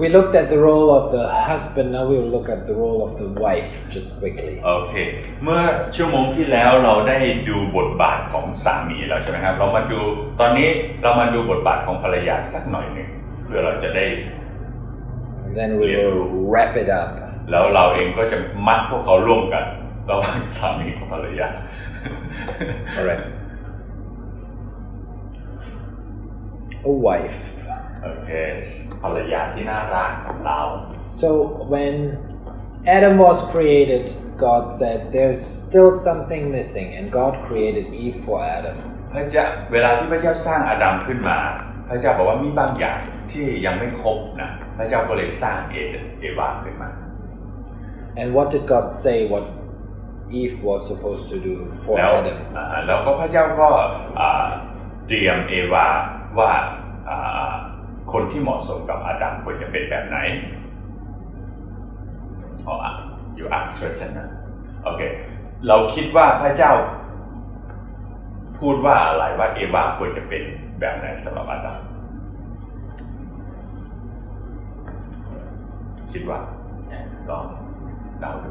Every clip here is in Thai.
We looked at the role of the husband, now we will look at the role of the wife just quickly. โอเค เมื่อชั่วโมงที่แล้วเราได้ดูบทบาทของสามีแล้วใช่ไหมครับ เรามาดู ตอนนี้เรามาดูบทบาทของภรรยาสักหน่อยหนึ่งเพื่อเราจะได้ And then we will wrap it up. แล้วเราเองก็จะมัดพวกเขาร่วมกันระหว่างสามีกับภรรยา All right. A wife. โอเคภรรยาที่น่ารักของเรา So when Adam was created, God said there's still something missing, and God created Eve for Adam. พระเจ้าเวลาที่พระเจ้าสร้างอาดัมขึ้นมา พระเจ้าบอกว่ามีบางอย่างที่ยังไม่ครบนะพระเจ้าก็เลยสร้างเอเดนเอวาขึ้นมา And what did God say what Eve was supposed to do for แล้ว Adam? อ่าแล้วก็พระเจ้าก็อ่าเตรียมเอวาว่าอ่า คนที่เหมาะสมกับอาดัมควรจะเป็นแบบไหนอ๋ออะ you ask question นะโอเคเราคิดว่าพระเจ้า พูดว่าอะไรว่าเอวาควรจะเป็นแบบไหนสำหรับอาดัมคิดว่าลองเดาดู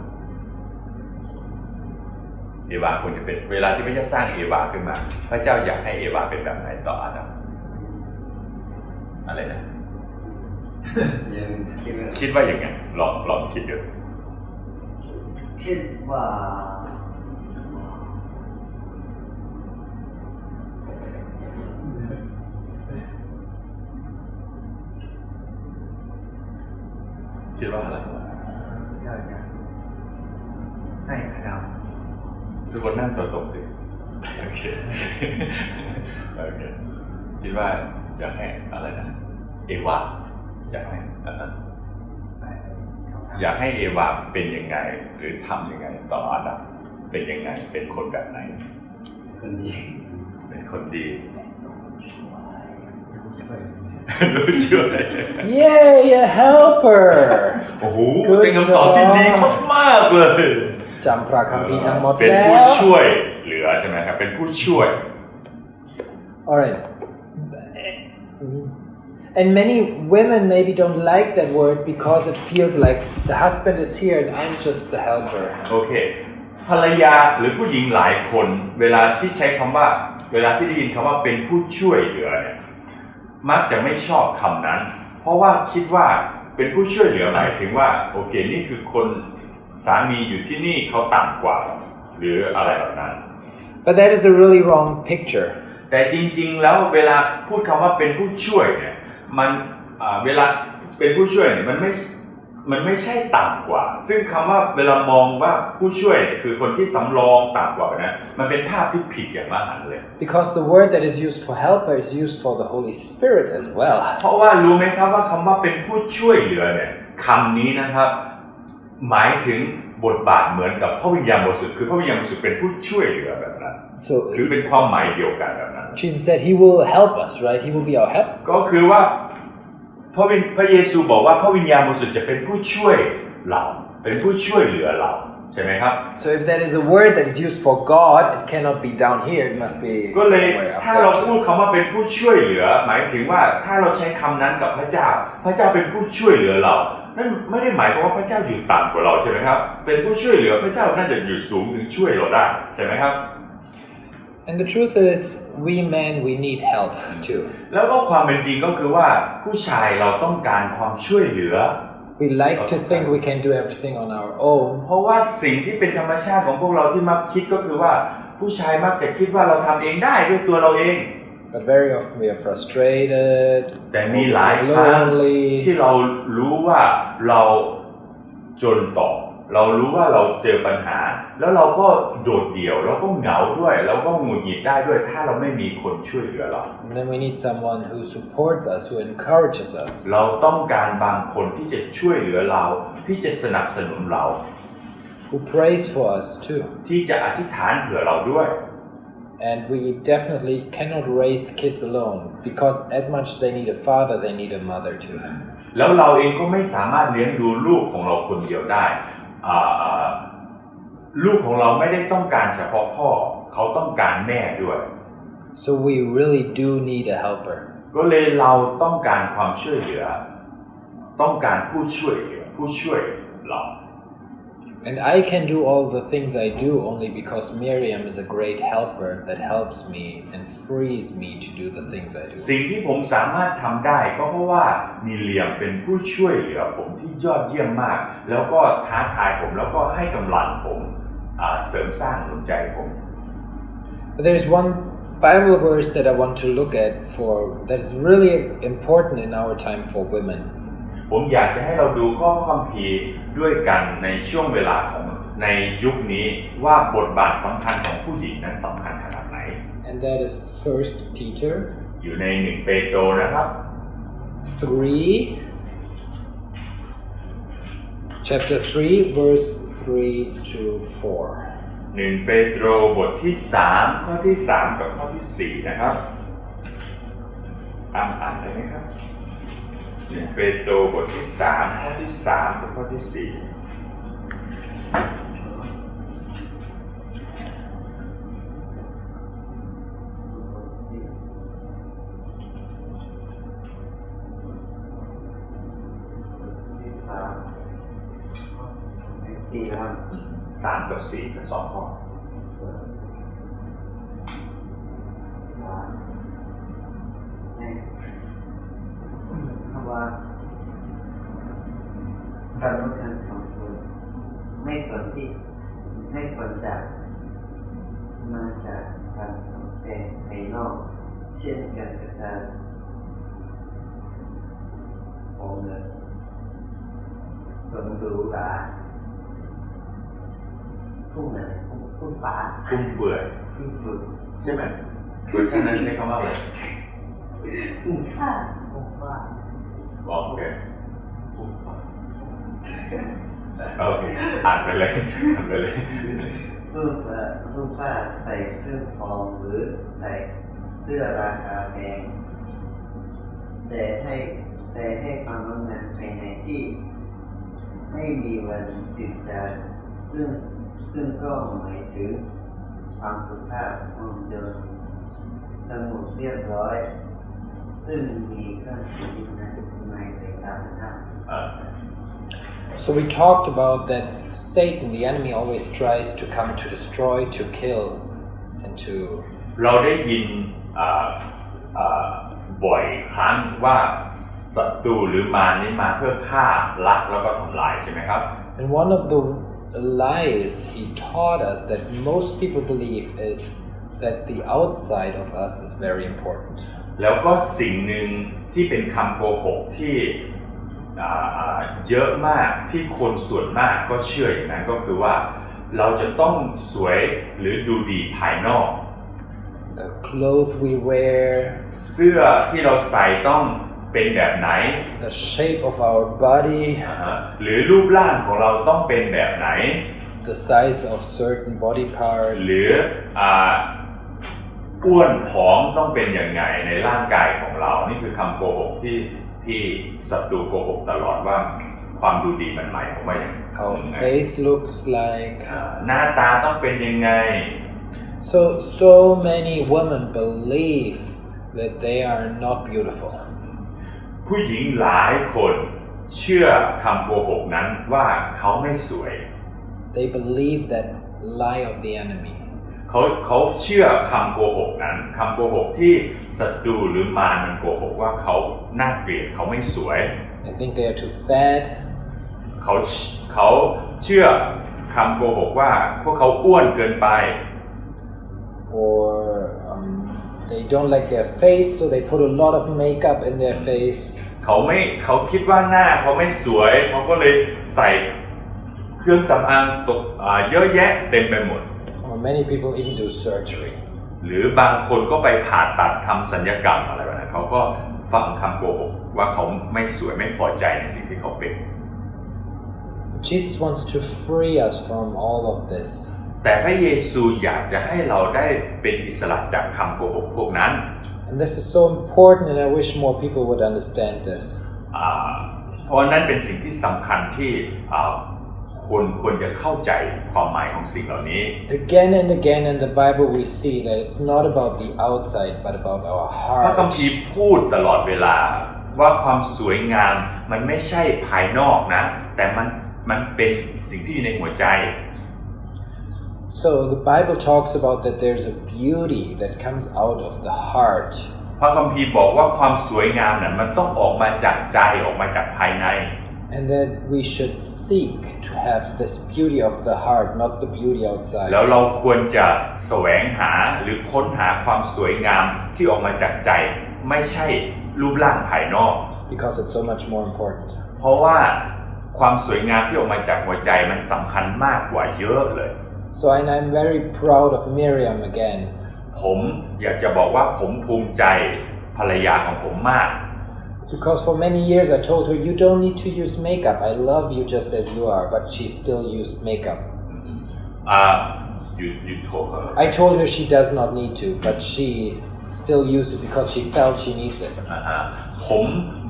เอวาควรจะเป็นเวลาที่พระเจ้าสร้างเอวาขึ้นมา พระเจ้าอยากให้เอวาเป็นแบบไหนต่ออาดัม อะไรนะ ยังคิดว่าคิดว่าอย่างไงลองลองคิดดูคิดว่าคิดว่าอะไรใช่ครับให้อาดัมทุกคนนั่งตัวตรงสิ โอเค โอเค คิดว่า อยากให้อะไรนะ เอวา อยากให้อ่าฮะไปเขาทำอยากให้เอวาเป็นยังไง หรือทำยังไงต่ออาดัมเป็นยังไง เป็นคนแบบไหน คนดี เป็นคนดีช่วยรู้ช่วย Yay, a helper! โอ้โห Good เป็นคำตอบที่ดีมากๆเลยจำพระคัมภีร์ทั้งหมดเป็นแล้ผู้วช่วยเหลือใช่ไหมครับเป็นผู้ช่วย Alright. And many women maybe don't like that word because it feels like the husband is here and I'm just the helper. โอเคภรรยาหรือผู้หญิงหลายคน เวลาที่ใช้คำว่า เวลาที่ได้ยินคำว่าเป็นผู้ช่วยเหลือเนี่ยมักจะไม่ชอบคำนั้น เพราะว่าคิดว่าเป็นผู้ช่วยเหลือหมายถึงว่าโอเคนี่คือคนสามีอยู่ที่นี่เขาต่ำกว่า หรืออะไรแบบนั้น But that is a really wrong picture. แต่จริง ๆ แล้วเวลาพูดคำว่าเป็นผู้ช่วยเนี่ย มันอ่าเวลาเป็นผู้ช่วยเนี่ยมันไม่มันไม่ใช่ต่ำกว่า ซึ่งคำว่าเวลามองว่าผู้ช่วยเนี่ยคือคนที่สำรองต่ำกว่านะมันเป็นภาพที่ผิดอย่างมากเลย Because the word that is used for helper is used for the Holy Spirit as well. เพราะว่ารู้ไหมครับว่าคำว่าเป็นผู้ช่วยเหลือเนี่ยคำนี้นะครับ หมายถึงบทบาทเหมือนกับพระวิญญาณบริสุทธิ์คือพระวิญญาณบริสุทธิ์เป็นผู้ช่วยเหลือแบบนั้น So หรือเป็นความหมายเดียวกันแบบนั้น Jesus said he will help us, right? He will be our help. ก็คือว่าพระวิญพระเยซูบอกว่าพระวิญญาณบริสุทธิ์จะเป็นผู้ช่วยเราเป็นผู้ช่วยเหลือเราใช่ไหมครับ So if that is a word that is used for God, it cannot be down here. It must be ก็เลย somewhere up ถ้าเรา there. พูดคำว่าเป็นผู้ช่วยเหลือ หมายถึงว่าถ้าเราใช้คำนั้นกับพระเจ้า พระเจ้าเป็นผู้ช่วยเหลือเรานั่นไม่ได้หมายความว่าพระเจ้าอยู่ต่ำกว่าเราใช่ไหมครับ เป็นผู้ช่วยเหลือพระเจ้าน่าจะอยู่สูงถึงช่วยเราได้ใช่ไหมครับ And the truth is, we men, we need help too. แล้วก็ความเป็นจริงก็คือว่าผู้ชายเราต้องการความช่วยเหลือ We like to think we can do everything on our own, เพราะว่าสิ่งที่เป็นธรรมชาติของพวกเราที่มักคิดก็คือว่าผู้ชายมักจะคิดว่าเราทำเองได้ด้วยตัวเราเอง but very often we are frustrated, แต่ or มี we หลาย feel ครั้ง lonely, ที่เรารู้ว่าเราจนต่อ เรารู้ว่าเราเจอปัญหา แล้วเราก็โดดเดี่ยวแล้วก็เหงาด้วยแล้วก็หงุดหงิดได้ด้วยถ้าเราไม่มีคนช่วยเหลือเรา and then we need someone who supports us, who encourages us, เราต้องการบางคนที่จะช่วยเหลือเราที่จะสนับสนุนเรา who prays for us too. ที่จะอธิษฐานเผื่อเราด้วย And we definitely cannot raise kids alone because as much they need a father, they need a mother too. แล้วเราเองก็ไม่สามารถเลี้ยงดูลูกของเราคนเดียวได้อ่าอ่า ลูกของเราไม่ได้ต้องการเฉพาะพ่อเขาต้องการแม่ด้วย So we really do need a helper. ก็เลยเราต้องการความช่วยเหลือ ต้องการผู้ช่วยเหลือผู้ช่วยเรา And I can do all the things I do only because Miriam is a great helper that helps me and frees me to do the things I do. สิ่งที่ผมสามารถทำได้ก็เพราะว่ามีเลียมเป็นผู้ช่วยเหลือผมที่ยอดเยี่ยมมาก แล้วก็ท้าทายผมแล้วก็ให้กำลังผมอ่าเสริมสร้างหนุนใจผม But there's one Bible verse that I want to look at for that is really important in our time for women. ผมอยากจะให้เราดูข้อความพีร์ด้วยกันในช่วงเวลาของในยุคนี้ว่าบทบาทสำคัญของผู้หญิงนั้นสำคัญขนาดไหน And that is 1 Peter อยู่ในหนึ่งเปโตรนะครับ3 chapter 3 verse 3 to 4. หนึ่งเปโตรบทที่ 3 ข้อที่ 3 กับข้อที่ 4 นะครับอ่านอ่านได้ไหมครับ หนึ่งเปโตรบทที่3ข้อที่3กับข้อที่สี่สามสี่ครับ4 3กับ4กับ2ข้อ ฟุ่มฟุ่มฟ้าฟุ่มเฟือยฟุ่มเฟือยใช่ไหมเวอร์ชันนั้นใช้คำว่าอะไรฟุ่มฟ้าฟุ่มฟ้าบอกโอเคฟุ่มฟ้าโอเคอ่านไปเลยอ่านไปเลยรูปเอ่อรูปผ้าใส่เครื่องทองหรือใส่เสื้อราคาแพงแต่ให้แต่ให้ความงดงามภายในที่ ไม่มีวันจืดจางซึ่ง ซึ่งก็หมายถึงความสุภาพอ่อนโยนสงบเรียบร้อย ซึ่งมีค่าชีวิตในในสายตาท่านอ่า So we talked about that Satan, the enemy, always tries to come to destroy, to kill, and to เราได้ยินอ่าอ่าบ่อยครั้งว่าศัตรูหรือมารนี่มาเพื่อฆ่าลักแล้วก็ทำลายใช่ไหมครับ And one of the lies he taught us that most people believe is that the outside of us is very important. แล้วก็สิ่งหนึ่งที่เป็นคำโกหกที่อ่าอ่าเยอะมากที่คนส่วนมากก็เชื่ออย่างนั้นก็คือว่าเราจะต้องสวยหรือดูดีภายนอก The clothes we wear, เสื้อที่เราใส่ต้อง เป็นแบบไหน the shape of our body, อ่าฮะหรือรูปร่างของเราต้องเป็นแบบไหน the size of certain body parts, หรืออ่าอ้วนผอมต้องเป็นยังไงในร่างกายของเรา นี่คือคำโกหกที่ที่ศัตรูโกหกตลอดว่าความดูดีมันหมายความว่าอย่าง how ยังไง face looks like. อ่าหน้าตาต้องเป็นยังไง So, so many women believe that they are not beautiful. ผู้หญิงหลายคนเชื่อคำโกหกนั้นว่าเขาไม่สวย They believe that lie of the enemy. เขาเขาเชื่อคำโกหกนั้นคำโกหกที่ศัตรูหรือมารมันโกหกว่าเขาน่าเกลียดเขาไม่สวย They think they are too fat. เขาเขาเชื่อคำโกหกว่าพวกเขาอ้วนเกินไป or um, they don't like their face, so they put a lot of makeup in their face. เขาไม่เขาคิดว่าหน้าเขาไม่สวยเขาก็เลยใส่เครื่องสำอางตกอ่าเยอะแยะเต็มไปหมด Or many people even do surgery. หรือบางคนก็ไปผ่าตัดทำสัญญกรรมอะไรแบบนั้นเขาก็ฟังคำโกหกว่าเขาไม่สวยไม่พอใจในสิ่งที่เขาเป็น Jesus wants to free us from all of this. แต่พระเยซูอยากจะให้เราได้เป็นอิสระจากคำโกหกพวกนั้น And this is so important, and I wish more people would understand this. อ่าเพราะนั้นเป็นสิ่งที่สำคัญที่อ่าคนควรจะเข้าใจความหมายของสิ่งเหล่านี้ Again and again in the Bible, we see that it's not about the outside, but about our พระคัม heart. ภีร์พูดตลอดเวลาว่าความสวยงามมันไม่ใช่ภายนอกนะ แต่มันมันเป็นสิ่งที่อยู่ในหัวใจ So the Bible talks about that there's a beauty that comes out of the heart. พระคัมภีร์บอกว่าความสวยงามนั้นมันต้องออกมาจากใจออกมาจากภายใน And that we should seek to have this beauty of the heart, not the beauty outside. แล้วเราควรจะแสวงหาหรือค้นหาความสวยงามที่ออกมาจากใจ ไม่ใช่รูปร่างภายนอก Because it's so much more important. เพราะว่าความสวยงามที่ออกมาจากหัวใจมันสำคัญมากกว่าเยอะเลย So, and I'm very proud of Miriam again ผมอยากจะบอกว่าผมภูมิใจภรรยาของผมมาก because for many years I told her, You don't need to use makeup. I love you just as you are. But she still used makeup. อ่า you you told her I told her she does not need to, but she still used it because she felt she needs it. อ่าฮะผม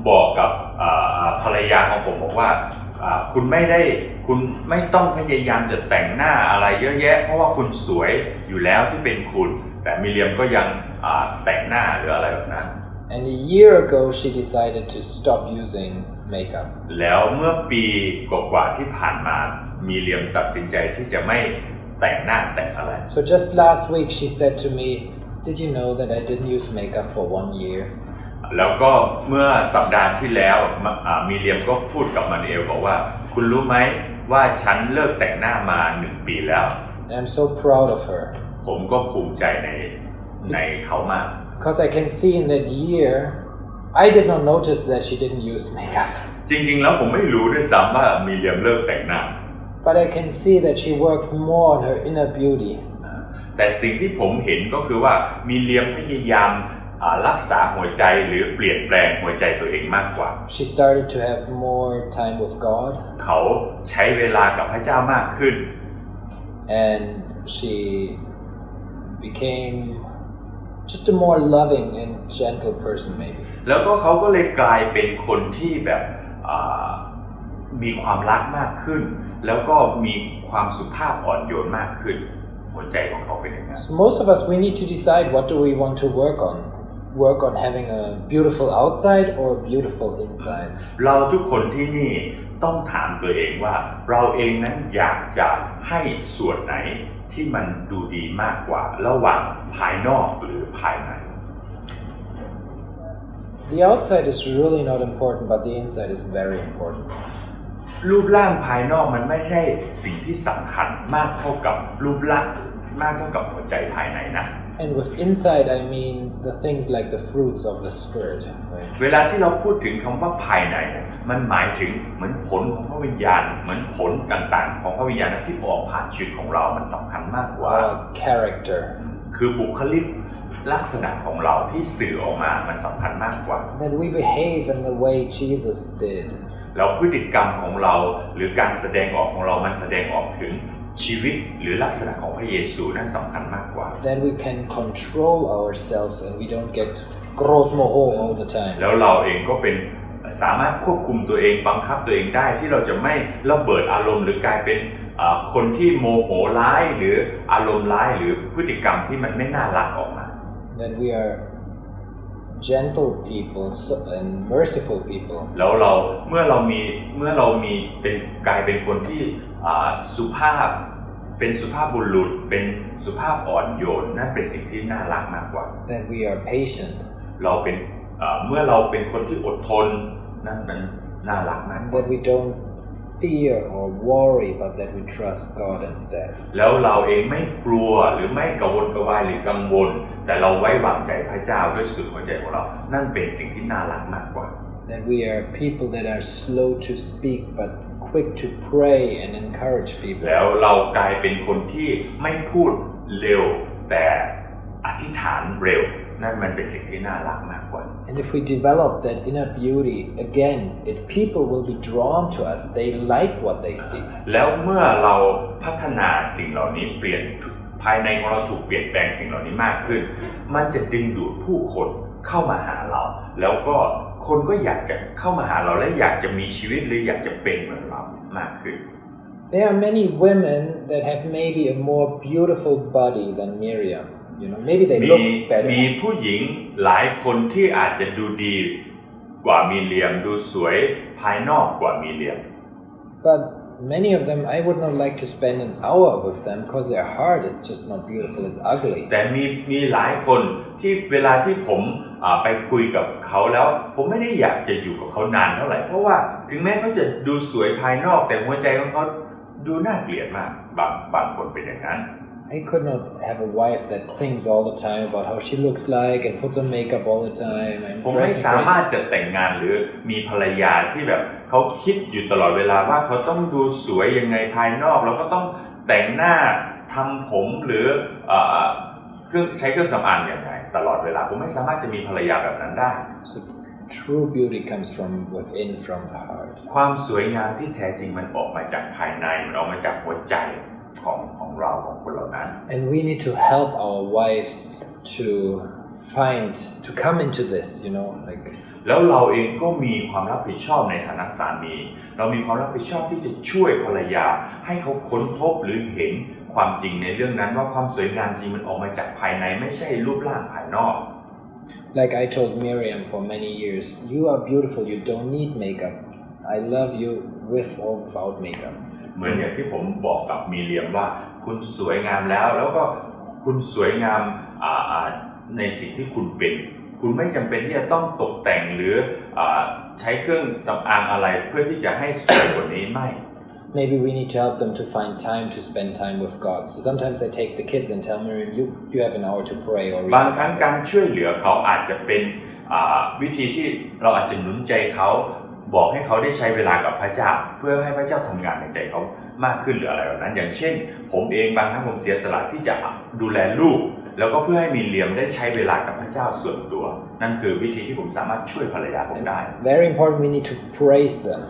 บอกกับอ่าภรรยาของผมบอกว่าอ่า คุณไม่ได้คุณไม่ต้องพยายามจะแต่งหน้าอะไรเยอะแยะ เพราะว่าคุณสวยอยู่แล้วที่เป็นคุณ แต่มิเลียมก็ยังอ่าแต่งหน้าหรืออะไรแบบนั้น And a year ago, she decided to stop using makeup. แล้วเมื่อปีกว่าๆที่ผ่านมามิเลียมตัดสินใจที่จะไม่แต่งหน้าแต่งอะไร So just last week, she said to me, Did you know that I didn't use makeup for one year? แล้วก็เมื่อสัปดาห์ที่แล้วมอ่ามิเลียมก็พูดกับมานูเอลบอกว่า คุณรู้ไหมว่าฉันเลิกแต่งหน้ามาหนึ่งปีแล้ว And I'm so proud of her ผมก็ภูมิใจในในเขามาก because I can see in that year, I did not notice that she didn't use makeup. จริงๆแล้วผมไม่รู้ด้วยซ้ำว่ามิเลียมเลิกแต่งหน้า But I can see that she worked more on her inner beauty. แต่สิ่งที่ผมเห็นก็คือว่ามิเลียมพยายามอ่า รักษาหัวใจหรือเปลี่ยนแปลงหัวใจตัวเองมากกว่า She started to have more time with God เขาใช้เวลากับพระเจ้ามากขึ้น and she became just a more loving and gentle person, maybe. แล้วก็เขาก็เลยกลายเป็นคนที่แบบอ่ามีความรักมากขึ้น แล้วก็มีความสุภาพอ่อนโยนมากขึ้น หัวใจของเขาเป็นอย่างนั้น So, most of us, we need to decide what do we want to work on. Work on having a beautiful outside or a beautiful inside. เราทุกคนที่นี่ต้องถามตัวเองว่า เราเองนั้นอยากจะให้ส่วนไหนที่มันดูดีมากกว่าระหว่างภายนอกหรือภายใน The outside is really not important, but the inside is very important. รูปร่างภายนอกมันไม่ใช่สิ่งที่สำคัญมากเท่ากับรูปร่างมากเท่ากับหัวใจภายในนะ And with inside, I mean the things like the fruits of the Spirit. Right? เวลาที่เราพูดถึงคำว่าภายในเนี่ยมันหมายถึงเหมือนผลของพระวิญญาณ เหมือนผลต่างๆ ของพระวิญญาณที่ออกผ่านชีวิตของเรา มันสำคัญมากกว่า Our character. คือบุคลิกลักษณะของเราที่สื่อออกมา มันสำคัญมากกว่า That we behave in the way Jesus did. แล้วพฤติกรรมของเราหรือการแสดงออกของเรา มันแสดงออกถึง ชีวิตหรือลักษณะของพระเยซูนั่นสำคัญมากกว่า That we can control ourselves and we don't get growth moho all the time. แล้วเราเองก็เป็นสามารถควบคุมตัวเองบังคับตัวเองได้ที่เราจะไม่ระเบิดอารมณ์หรือกลายเป็นอ่าคนที่โมโหร้ายหรืออารมณ์ร้ายหรือพฤติกรรมที่มันไม่น่ารักออกมา That we are gentle people so- and merciful people. แล้วเราเมื่อเรามีเมื่อเรามีเป็นกลายเป็นคนที่อ่า สุภาพเป็นสุภาพบุรุษเป็นสุภาพอ่อนโยนนั่นเป็นสิ่งที่น่ารักมากกว่า That we are patient. เราเป็นอ่าเมื่อเราเป็นคนที่อดทนนั่นมันน่ารักมากกว่า That we don't fear or worry, but that we trust God instead. แล้วเราเองไม่กลัวหรือไม่กระวนกระวายหรือกังวล แต่เราไว้วางใจพระเจ้าด้วยสุดหัวใจของเรา นั่นเป็นสิ่งที่น่ารักมากกว่า That we are people that are slow to speak, but quick to pray and encourage people. แล้วเรากลายเป็นคนที่ไม่พูดเร็วแต่อธิษฐานเร็วนั่นมันเป็นสิ่งที่น่ารักมากกว่า And if we develop that inner beauty, again, if people will be drawn to us, they like what they see. แล้วเมื่อเราพัฒนาสิ่งเหล่านี้เปลี่ยนภายในของเราถูกเปลี่ยนแปลงสิ่งเหล่านี้มากขึ้น มันจะดึงดูดผู้คนเข้ามาหาเรา แล้วก็คนก็อยากจะเข้ามาหาเราและอยากจะมีชีวิตหรืออยากจะเป็นเหมือนเรา มากขึ้น There are many women that have maybe a more beautiful body than Miriam. You know, maybe they มี look better. มีผู้หญิงหลายคนที่อาจจะดูดีกว่ามีเหลี่ยมดูสวยภายนอกกว่ามีเหลี่ยม But many of them, I would not like to spend an hour with them because their heart is just not beautiful, it's ugly. แต่มีมีหลายคนที่เวลาที่ผมอ่า ไปคุยกับเขาแล้ว ผมไม่ได้อยากจะอยู่กับเขานานเท่าไหร่ เพราะว่าถึงแม้เขาจะดูสวยภายนอกแต่หัวใจของเขาดูน่าเกลียดมากบางบางคนเป็นอย่างนั้น I could not have a wife that thinks all the time about how she looks like and puts on makeup all the time and ผมไม่ dressing สามารถ crazy. จะแต่งงานหรือมีภรรยาที่แบบเขาคิดอยู่ตลอดเวลาว่าเขาต้องดูสวยยังไงภายนอก แล้วก็ต้องแต่งหน้าทำผมหรือเอ่อเครื่องใช้เครื่องสำอางอย่างไร ตลอดเวลาผมไม่สามารถจะมีภรรยาแบบนั้นได้ So true beauty comes from within, from the heart. ความสวยงามที่แท้จริงมันออกมาจากภายในมันออกมาจากหัวใจของของเราของคนเหล่านั้น And we need to help our wives to find, to come into this, you know, like แล้วเราเองก็มีความรับผิดชอบในฐานะสามี เรามีความรับผิดชอบที่จะช่วยภรรยา ให้เขาค้นพบหรือเห็น ความจริงในเรื่องนั้นว่าความสวยงามจริงมันออกมาจากภายในไม่ใช่รูปร่างภายนอก like I told Miriam for many years, you are beautiful, you don't need makeup. I love you with or without makeup. เหมือนอย่างที่ผมบอกกับมีเลียมว่า คุณสวยงามแล้ว แล้วก็คุณสวยงามอ่าอ่าในสิ่งที่คุณเป็น คุณไม่จำเป็นที่จะต้องตกแต่งหรืออาใช้เครื่องสำอางอะไรเพื่อที่จะให้สวยกว่านี้ไม่ Maybe we need to help them to find time to spend time with God. So sometimes I take the kids and tell Miriam, you, you have an hour to pray or read บางครั้งการช่วยเหลือเขาอาจจะเป็นวิธีที่เราอาจจะหนุนใจเขาบอกให้เขาได้ใช้เวลากับพระเจ้า เพื่อให้พระเจ้าทำงานในใจเขามากขึ้นหรืออะไรแบบนั้น อย่างเช่น ผมเองบางครั้งผมเสียสละที่จะดูแลลูก แล้วก็เพื่อให้มีเลียมได้ใช้เวลากับพระเจ้าส่วนตัว นั่นคือวิธีที่ผมสามารถช่วยภรรยาผมได้ Very important, we need to praise them.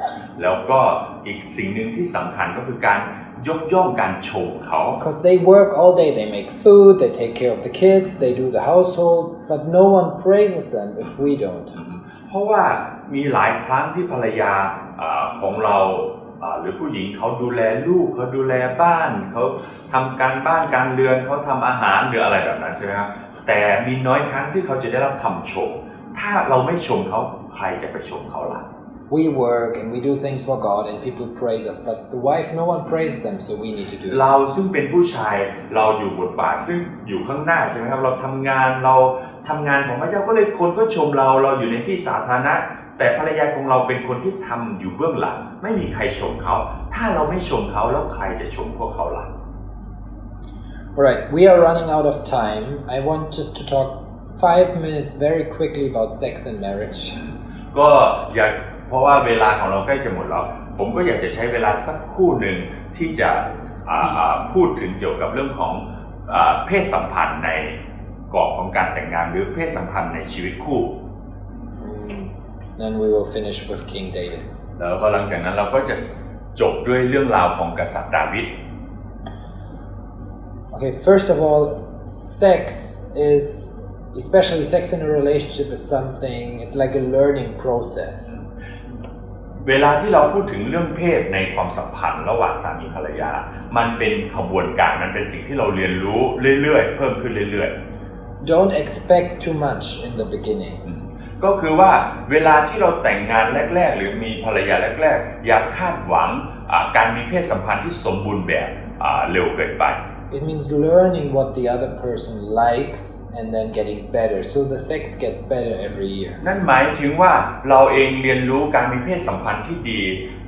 แล้วก็อีกสิ่งหนึ่งที่สำคัญก็คือการยกย่องการชมเขา Because they work all day, they make food, they take care of the kids, they do the household, but no one praises them if we don't. เพราะว่ามีหลายครั้งที่ภรรยาอาของเราอ่าหรือผู้หญิงเขาดูแลลูกเขาดูแลบ้านเขาทำการบ้านการเรือนเขาทำอาหารหรืออะไรแบบนั้นใช่ไหมครับ แต่มีน้อยครั้งที่เขาจะได้รับคำชม ถ้าเราไม่ชมเขาใครจะไปชมเขาล่ะ We work and we do things for God and people praise us, but the wife, no one praises them, so we need to do it. เราซึ่งเป็นผู้ชายเราอยู่บทบาทซึ่งอยู่ข้างหน้าใช่ไหมครับเราทำงานเราทำงานของพระเจ้าก็เลยคนก็ชมเราเราอยู่ในที่สาธารณะแต่ภรรยาของเราเป็นคนที่ทำอยู่เบื้องหลัง ไม่มีใครชมเขา ถ้าเราไม่ชมเขาแล้วใครจะชมพวกเขาล่ะ Alright, we are running out of time. I want just to talk five minutes very quickly about sex and marriage. ก็อยากเพราะว่าเวลาของเราใกล้จะหมดแล้ว ผมก็อยากจะใช้เวลาสักครู่หนึ่งที่จะอ่าอ่าพูดถึงเกี่ยวกับเรื่องของอาเพศสัมพันธ์ในกรอบของการแต่งงานหรือเพศสัมพันธ์ในชีวิตคู่ Mm. Then we will finish with King David. แล้วก็หลังจากนั้นเราก็จะจบด้วยเรื่องราวของกษัตริย์ดาวิด Okay, first of all, sex is, especially sex in a relationship, is something, it's like a learning process. เวลาที่เราพูดถึงเรื่องเพศในความสัมพันธ์ระหว่างสามีภรรยา มันเป็นขบวนการ มันเป็นสิ่งที่เราเรียนรู้เรื่อยๆ เพิ่มขึ้นเรื่อย Don't expect too much in the beginning. ๆก็คือว่าเวลาที่เราแต่งงานแรก ๆ หรือมีภรรยาแรก ๆ อย่าคาดหวังอ่าการมีเพศสัมพันธ์ที่สมบูรณ์แบบอ่าเร็วเกินไป It means learning what the other person likes and then getting better. So the sex gets better every year. นั่นหมายถึงว่าเราเองเรียนรู้การมีเพศสัมพันธ์ที่ดี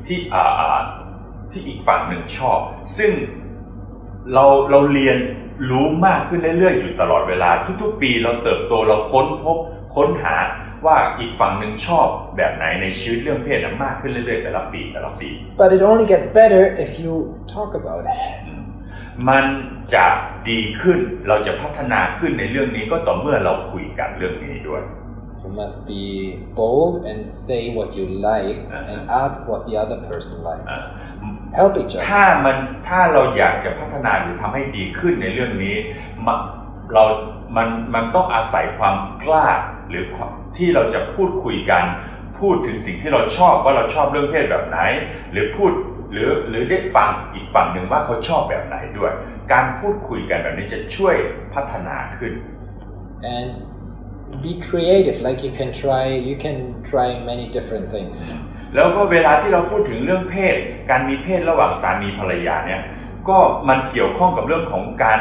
ที่อ่าอ่าที่อีกฝั่งหนึ่งชอบ ซึ่งเราเราเรียนรู้มากขึ้นเรื่อยๆอยู่ตลอดเวลา ทุกๆ ปีเราเติบโตเราค้นพบค้นหาว่าอีกฝั่งหนึ่งชอบแบบไหนในชีวิตเรื่องเพศนั้นมากขึ้นเรื่อยๆแต่ละปีแต่ละปี But it only gets better if you talk about it. มันจะดีขึ้นเราจะพัฒนาขึ้นในเรื่องนี้ก็ต่อเมื่อเราคุยกันเรื่องนี้ด้วย You must be bold and say what you like and ask what the other person likes. Help each other. ถ้ามันถ้าเราอยากจะพัฒนาหรือทำให้ดีขึ้นในเรื่องนี้มะเรา มัน มันต้องอาศัยความกล้าหรือความที่เราจะพูดคุยกัน พูดถึงสิ่งที่เราชอบว่าเราชอบเรื่องเพศแบบไหน หรือพูด หรือหรือได้ฟังอีกฝั่งหนึ่งว่าเขาชอบแบบไหนด้วย การพูดคุยกันแบบนี้จะช่วยพัฒนาขึ้น And be creative. Like you can try, you can try many different things. แล้วก็เวลาที่เราพูดถึงเรื่องเพศ การมีเพศระหว่างสามีภรรยาเนี่ยก็มันเกี่ยวข้องกับเรื่องของการ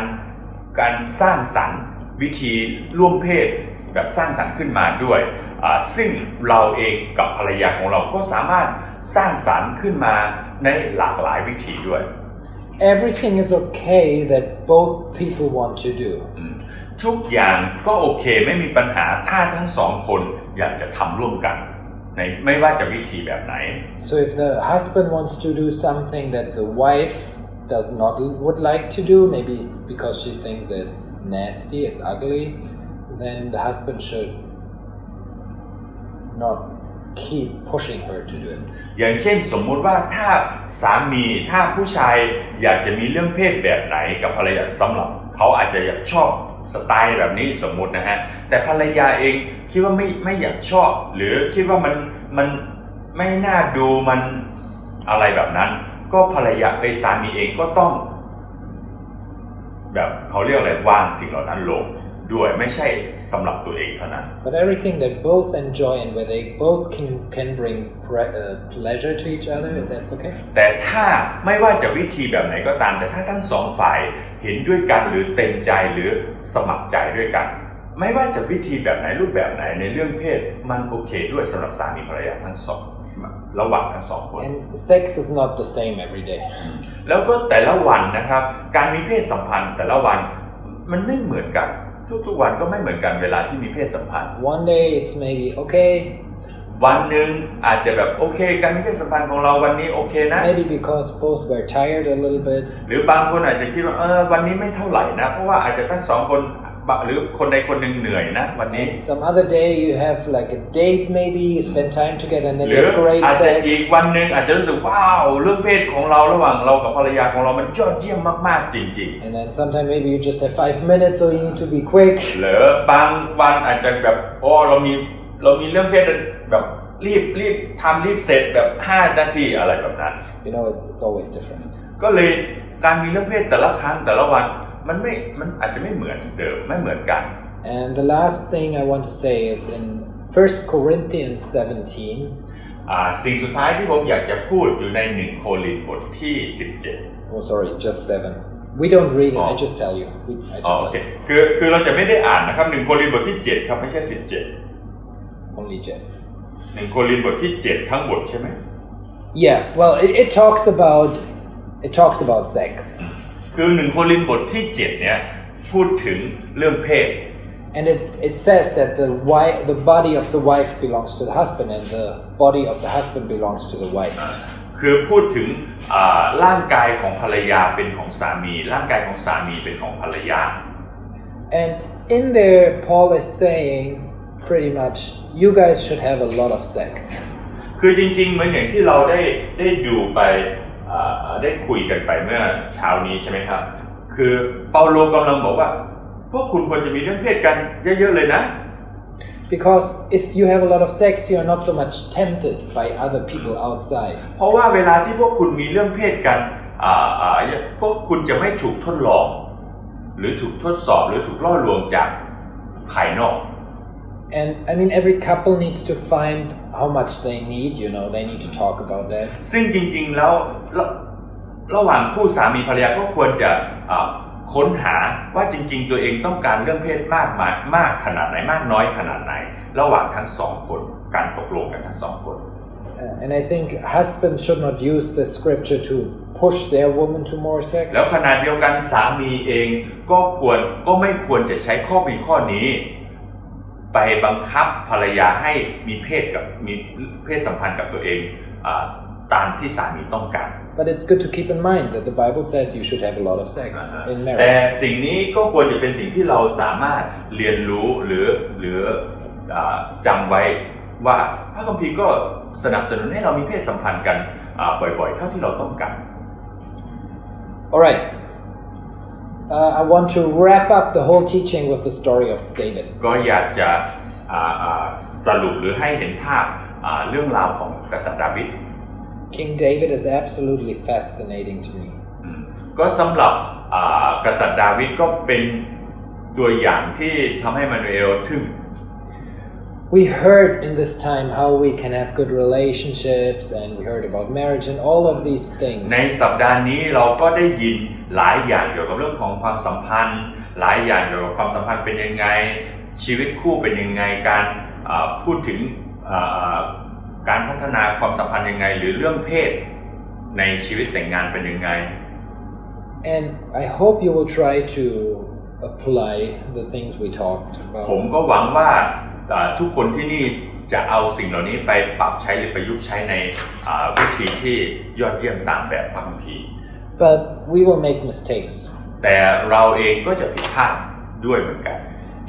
การสร้างสรรค์วิธีร่วมเพศแบบสร้างสรรค์ขึ้นมาด้วยอ่า ซึ่งเราเองกับภรรยาของเราก็สามารถสร้างสรรค์ขึ้นมาในหลากหลายวิธีด้วย Everything is okay that both people want to do. อืมทุกอย่างก็โอเคไม่มีปัญหาถ้าทั้งสองคนอยากจะทำร่วมกันในไม่ว่าจะวิธีแบบไหน So if the husband wants to do something that the wife does not would like to do, maybe because she thinks it's nasty, it's ugly, then the husband should not keep pushing her to do it. อย่างเช่นสมมุติว่าถ้าสามีถ้าผู้ชายอยากจะมีเรื่องเพศแบบไหนกับภรรยาสำหรับเขาอาจจะอยากชอบสไตล์แบบนี้สมมุตินะฮะ แต่ภรรยาเองคิดว่าไม่ไม่อยากชอบ หรือคิดว่ามันมันไม่น่าดูมันอะไรแบบนั้น ก็ภรรยาไปสามีเองก็ต้อง แบบเขาเรียกอะไรวางสิ่งเหล่านั้นลง ด้วยไม่ใช่สำหรับตัวเองเท่านั้น But everything that both enjoy and where they both can can bring pre- uh, pleasure to each other, that's okay. แต่ถ้าไม่ว่าจะวิธีแบบไหนก็ตาม แต่ถ้าทั้งสองฝ่ายเห็นด้วยกันหรือเต็มใจหรือสมัครใจด้วยกัน ไม่ว่าจะวิธีแบบไหนรูปแบบไหนในเรื่องเพศมันโอเคด้วยสำหรับสามีภรรยาทั้งสองระหว่างทั้งสองคน And sex is not the same every day. แล้วก็แต่ละวันนะครับ การมีเพศสัมพันธ์แต่ละวันมันไม่เหมือนกัน ทุกๆวันก็ไม่เหมือนกันเวลาที่มีเพศสัมพันธ์ One day it's maybe okay, วันหนึ่งอาจจะแบบโอเคการมีเพศสัมพันธ์ของเราวันนี้โอเคนะ maybe because both were tired a little bit. หรือบางคนอาจจะคิดว่าเออวันนี้ไม่เท่าไหร่นะ เพราะว่าอาจจะทั้งสองคนบะ หรือคนใดคนหนึ่งเหนื่อยนะวันนี้ And some other day you have like a date, maybe you spend time together and then ห you รือ have great อาจจะ sex. อีกวันหนึ่งอาจจะรู้สึกว้าวเรื่องเพศของเราระหว่างเรากับภรรยาของเรามันยอดเยี่ยมมากๆจริง And then sometime maybe you just have five minutes, so you need to be quick. ๆ หรือบางวันอาจจะแบบโอ้เรามีเรามีเรื่องเพศแบบรีบรีบทำรีบเสร็จแบบ 5 นาทีอะไรแบบนั้น You know, it's it's always different. ก็เลยการมีเรื่องเพศแต่ละครั้งแต่ละวัน มันไม่มันอาจจะไม่เหมือนเดิมไม่เหมือนกัน And the last thing I want to say is in 1 Corinthians 17. อ่าสิ่งสุดท้ายที่ผมอยากจะพูดอยู่ในหนึ่งโครินธ์บทที่ 17 Oh, sorry, just seven. We don't read it. I Oh. just tell you. We, I อ๋อ just โอ tell เค you. คือคือเราจะไม่ได้อ่านนะครับหนึ่งโครินธ์บทที่ 7 ครับ ไม่ใช่ Only Jen. 17หนึ่งโครินธ์บทที่ 7 ทั้งบทใช่ไหม Yeah. Well, it, it talks about it talks about sex, คือหนึ่งโครินธ์บทที่7เนี่ยพูดถึงเรื่องเพศ and it, it says that the wife, the body of the wife belongs to the husband, and the body of the husband belongs to the wife. คือพูดถึงอ่าร่างกายของภรรยาเป็นของสามี ร่างกายของสามีเป็นของภรรยา And in there, Paul is saying pretty much, you guys should have a lot of sex. คือจริงๆเหมือนอย่างที่เราได้ได้ดูไปอ่า ได้คุยกันไปเมื่อเช้านี้ใช่ไหมครับ คือเปาโลกำลังบอกว่า พวกคุณควรจะมีเรื่องเพศกันเยอะๆเลยนะ Because if you have a lot of sex, you are not so much tempted by other people outside. เพราะว่าเวลาที่พวกคุณมีเรื่องเพศกันอ่าอ่าพวกคุณจะไม่ถูกทดลอง หรือถูกทดสอบหรือถูกล่อลวงจากภายนอก And I mean, every couple needs to find how much they need, you know, they need to talk about that. ซึ่งจริงๆแล้วระระหว่างคู่สามีภรรยาก็ควรจะอ่าค้นหาว่าจริง ๆ ตัวเองต้องการเรื่องเพศมากมายมากขนาดไหนมากน้อยขนาดไหน ระหว่างทั้งสองคนการตกลงกันทั้งสองคน Uh, and I think husbands should not use the scripture to push their woman to more sex. แล้วขณะเดียวกันสามีเองก็ควรก็ไม่ควรจะใช้ข้อมีข้อนี้ ไปบังคับภรรยาให้มีเพศกับมีเพศสัมพันธ์กับตัวเองอาตามที่สามีต้องการ But it's good to keep in mind that the Bible says you should have a lot of sex in แต่ marriage. สิ่งนี้ก็ควรจะเป็นสิ่งที่เราสามารถเรียนรู้หรือหรืออาจำไว้ว่าพระคัมภีร์ก็สนับสนุนให้เรามีเพศสัมพันธ์กันอ่าบ่อยๆ เท่าที่เราต้องการ All right. Uh, I want to wrap up the whole teaching with the story of David. ก็อยากจะอ่าอ่าสรุปหรือให้เห็นภาพอ่าเรื่องราวของกษัตริย์ดาวิด King David is absolutely fascinating to me. อืมก็สำหรับอ่ากษัตริย์ดาวิดก็เป็นตัวอย่างที่ทำให้มานูเอลทึ่ง we heard in this time how we can have good relationships and we heard about marriage and all of these things. ในสัปดาห์นี้เราก็ได้ยินหลายอย่างเกี่ยวกับเรื่องของความสัมพันธ์ หลายอย่างเกี่ยวกับความสัมพันธ์เป็นยังไง ชีวิตคู่เป็นยังไง การอ่าพูดถึงอ่าการพัฒนาความสัมพันธ์ยังไง หรือเรื่องเพศในชีวิตแต่งงานเป็นยังไง And I hope you will try to apply the things we talked ผม about. ก็หวังว่าอ่า ทุกคนที่นี่จะเอาสิ่งเหล่านี้ไปปรับใช้หรือประยุกต์ใช้ในอ่าวิธีที่ยอดเยี่ยมตามแบบพระคัมภีร์ But we will make mistakes. แต่เราเองก็จะผิดพลาดด้วยเหมือนกัน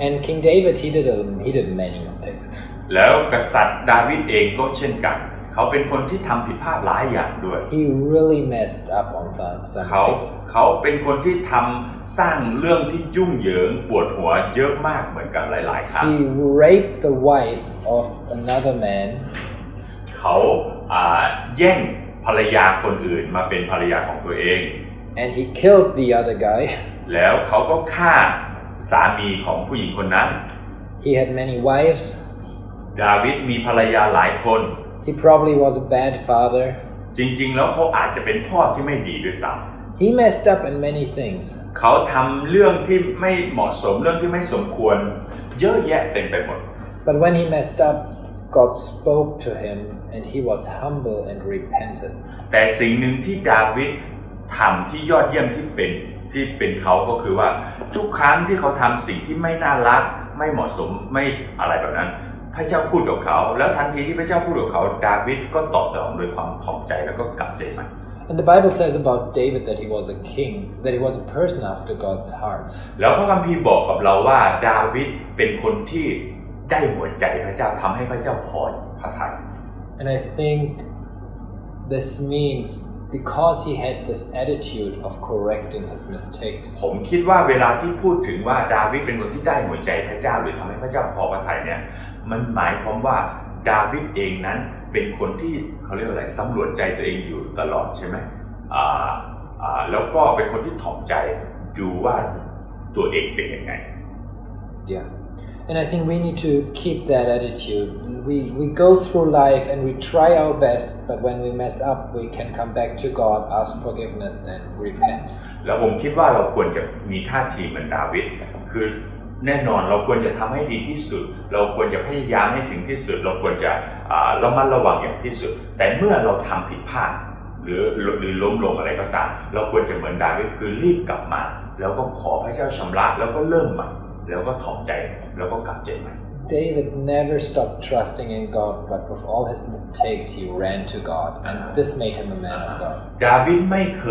And King David, he did, a, he did many mistakes. แล้วกษัตริย์ดาวิดเองก็เช่นกัน เขาเป็นคนที่ทำผิดพลาดหลายอย่างด้วย He really messed up on th- some เขา things. เขาเป็นคนที่ทำสร้างเรื่องที่ยุ่งเหยิงปวดหัวเยอะมากเหมือนกันหลาย ๆ ครั้ง He raped the wife of another man. เขาอ่าแย่งภรรยาคนอื่นมาเป็นภรรยาของตัวเอง and he killed the other guy. แล้วเขาก็ฆ่าสามีของผู้หญิงคนนั้น He had many wives. ดาวิดมีภรรยาหลายคน He probably was a bad father. จริงๆ แล้วเขาอาจจะเป็นพ่อที่ไม่ดีด้วยซ้ He messed up in many things. ำเขาทำเรื่องที่ไม่เหมาะสมเรื่องที่ไม่สมควร เยอะแยะเต็มไปหมด But when he messed up, God spoke to him and he was humble and repented. แต่สิ่งหนึ่งที่ดาวิดทำที่ยอดเยี่ยมที่เป็นที่เป็นเขาก็คือว่าทุกครั้งที่เขาทำสิ่งที่ไม่น่ารัก ไม่เหมาะสมไม่อะไรแบบนั้น พระเจ้าพูดกับเขา แล้วทันทีที่พระเจ้าพูดกับเขา ดาวิดก็ตอบสนองด้วยความถ่อมใจแล้วก็กลับใจใหม่ And the Bible says about David that he was a king, that he was a person after God's heart. แล้วพระคัมภีร์บอกกับเราว่าดาวิดเป็นคนที่ได้หัวใจพระเจ้าทำให้พระเจ้าพอพระทัย And I think this means because he had this attitude of correcting his mistakes, ผมคิดว่าเวลาที่พูดถึงว่าดาวิดเป็นคนที่ได้หัวใจพระเจ้าหรือทำให้พระเจ้าพอพระทัยเนี่ยมันหมายความว่าดาวิดเองนั้นเป็นคนที่เขาเรียกว่าอะไรสำรวจใจตัวเองอยู่ตลอดใช่ไหมอ่าอ่าแล้วก็เป็นคนที่ถ่อมใจดูว่าตัวเองเป็นยังไง Yeah. And I think we need to keep that attitude. We, we go through life and we try our best, but when we mess up, we can come back to God, ask forgiveness, and repent. แล้วผมคิดว่าเราควรจะมีท่าทีเหมือนดาวิด คือแน่นอนเราควรจะทำให้ดีที่สุด เราควรจะพยายามให้ถึงที่สุด เราควรจะระมัดระวังอย่างที่สุด แต่เมื่อเราทำผิดพลาดหรือหรือล้มลงอะไรก็ตาม เราควรจะเหมือนดาวิดคือรีบกลับมา แล้วก็ขอพระเจ้าชำระ แล้วก็เริ่มใหม่ แล้วก็ถ่อมใจ แล้วก็กลับใจใหม่ David never stopped trusting in God, but with all his mistakes, he ran to God, and this made him a man of God. ดาวิดไม่เค